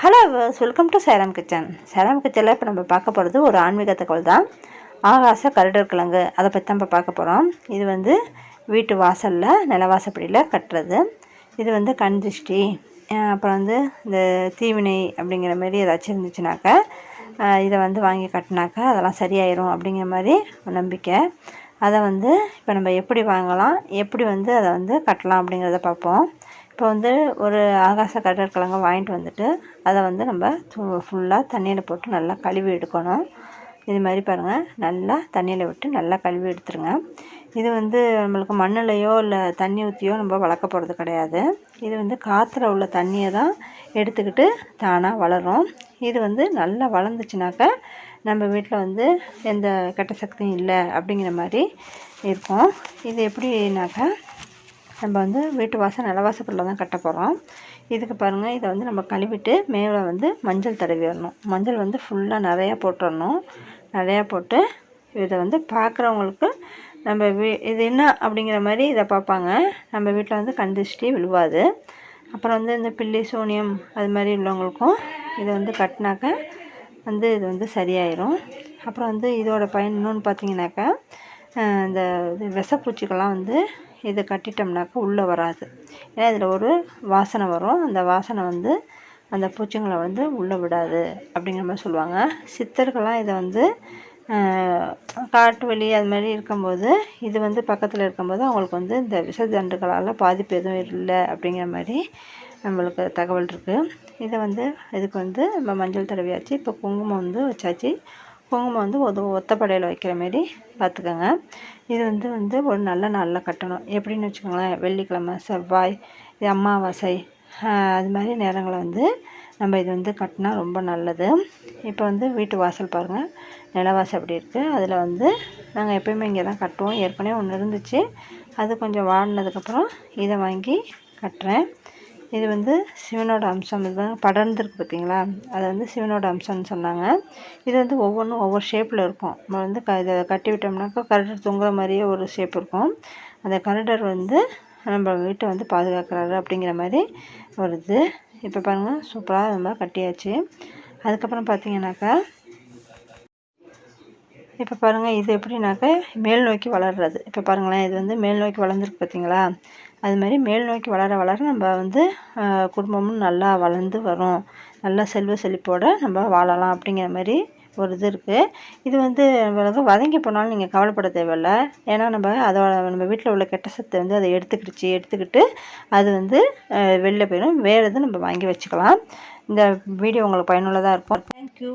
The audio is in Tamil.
Hello welcome to Salem kitchen Salem கிச்சனில் இப்போ நம்ம பார்க்க போகிறது ஒரு ஆன்மீக தகவல் தான். ஆகாச கருடர் கிழங்கு அதை பற்றி தான் இப்போ பார்க்க போகிறோம் இது வந்து வீட்டு வாசலில் நிலவாசப்படியில் கட்டுறது. இது வந்து கண் திருஷ்டி அப்புறம் வந்து இந்த தீவினை அப்படிங்கிற மாதிரி ஏதாச்சும் இருந்துச்சுனாக்கா இதை வந்து வாங்கி கட்டினாக்கா அதெல்லாம் சரியாயிரும் அப்படிங்கிற மாதிரி ஒரு நம்பிக்கை. அதை வந்து இப்போ நம்ம எப்படி வாங்கலாம் எப்படி வந்து அதை வந்து கட்டலாம் அப்படிங்கிறத பார்ப்போம். இப்போ வந்து ஒரு ஆகாச கடற்கிழங்க வாங்கிட்டு வந்துட்டு அதை வந்து நம்ம ஃபுல்லாக தண்ணியில் போட்டு நல்லா கழுவி எடுக்கணும். இது மாதிரி பாருங்கள் நல்லா தண்ணியில் விட்டு நல்லா கழுவி எடுத்துருங்க. இது வந்து நம்மளுக்கு மண்ணிலையோ இல்லை தண்ணி ஊற்றியோ நம்ம வளர்க்க போகிறது கிடையாது. இது வந்து காற்றுல உள்ள தண்ணியை தான் எடுத்துக்கிட்டு தானாக வளரும். இது வந்து நல்லா வளர்ந்துச்சுனாக்கா நம்ம வீட்டில் வந்து எந்த கெட்ட சக்தியும் இல்லை அப்படிங்கிற மாதிரி இருக்கும். இது எப்படின்னாக்கா நம்ம வந்து வீட்டு வாசல் நிலவாசப்படில் தான் கட்ட போகிறோம் இதுக்கு பாருங்கள் இதை வந்து நம்ம கழுவிட்டு மேலே வந்து மஞ்சள் தடவி வரணும் மஞ்சள் வந்து ஃபுல்லாக நிறையா போட்டுடணும் நிறையா போட்டு இதை வந்து பார்க்குறவங்களுக்கு நம்ம வீ இது என்ன அப்படிங்கிற மாதிரி இதை பார்ப்பாங்க. நம்ம வீட்டில் வந்து கண் திருஷ்டி விழுவாது. அப்புறம் வந்து இந்த பில்லி சூனியம் அது மாதிரி உள்ளவங்களுக்கும் இதை வந்து கட்டினாக்க வந்து இது வந்து சரியாயிரும். அப்புறம் வந்து இதோட பயன் இன்னொன்று பார்த்தீங்கன்னாக்கா இந்த இது விஷப்பூச்சிக்கெல்லாம் வந்து இதை கட்டிட்டோம்னாக்கா உள்ளே வராது. ஏன்னா இதில் ஒரு வாசனை வரும். அந்த வாசனை வந்து அந்த பூச்சிங்களை வந்து உள்ளே விடாது அப்படிங்கிற மாதிரி சொல்லுவாங்க. சித்தர்கள்லாம் இதை வந்து காட்டு வழி அது மாதிரி இருக்கும்போது இது வந்து பக்கத்தில் இருக்கும்போது அவங்களுக்கு வந்து இந்த விஷஜந்துக்களால் பாதிப்பு எதுவும் இல்லை அப்படிங்கிற மாதிரி நம்மளுக்கு தகவல் இருக்குது இதை வந்து இதுக்கு வந்து நம்ம மஞ்சள் தடவியாச்சு இப்போ குங்குமம் வந்து வச்சாச்சு. குங்குமம் வந்து ஒது ஒத்தப்படையில் வைக்கிற மாரி பார்த்துக்கோங்க இது வந்து வந்து ஒரு நல்ல நாளில் கட்டணும். எப்படின்னு வச்சுக்கோங்களேன் வெள்ளிக்கிழமை செவ்வாய் இது அமாவாசை அது மாதிரி நேரங்களை வந்து நம்ம இது வந்து கட்டினா ரொம்ப நல்லது. இப்போ வந்து வீட்டு வாசல் பாருங்கள் நிலவாசல் அப்படி இருக்குது அதில் வந்து நாங்கள் எப்பயுமே இங்கே தான் கட்டுவோம். ஏற்கனவே ஒன்று இருந்துச்சு. அது கொஞ்சம் வாடினதுக்கப்புறம் இதை வாங்கி கட்டுறேன். இது வந்து சிவனோட அம்சம். இது படர்ந்துருக்கு பார்த்தீங்களா அது வந்து சிவனோட அம்சம்னு சொன்னாங்க. இது வந்து ஒவ்வொன்றும் ஒவ்வொரு ஷேப்பில் இருக்கும். நம்ம வந்து க இதை கட்டி விட்டோம்னாக்கா கரடர் தொங்குற மாதிரியே ஒரு ஷேப் இருக்கும். அந்த கரடர் வந்து நம்ம வீட்டை வந்து பாதுகாக்கிறாரு அப்படிங்கிற மாதிரி வருது. இப்போ பாருங்கள் சூப்பராக நம்ம கட்டியாச்சு. அதுக்கப்புறம் பார்த்தீங்கன்னாக்கா இப்போ பாருங்கள் இது எப்படின்னாக்க மேல் நோக்கி வளர்றது. இப்போ பாருங்களேன் இது வந்து மேல் நோக்கி வளர்ந்துருக்கு பார்த்தீங்களா அது மாதிரி மேல் நோக்கி வளர வளர நம்ம வந்து குடும்பமும் நல்லா வளர்ந்து வரும். நல்லா செல்வ செழிப்போடு நம்ம வாழலாம் அப்படிங்கிற மாதிரி ஒரு இது இருக்குது இது வந்து நம்மளுக்கு வதங்கி போனாலும் நீங்கள் கவலைப்பட தேவையில்ல. ஏன்னா நம்ம அதோட நம்ம வீட்டில் உள்ள கெட்ட சத்தை வந்து அதை எடுத்துக்கிடுச்சு எடுத்துக்கிட்டு அது வந்து வெளில போயிடும். வேறு எதுவும் நம்ம வாங்கி வச்சுக்கலாம். இந்த வீடியோ உங்களுக்கு பயனுள்ளதாக இருக்கும். தேங்க்யூ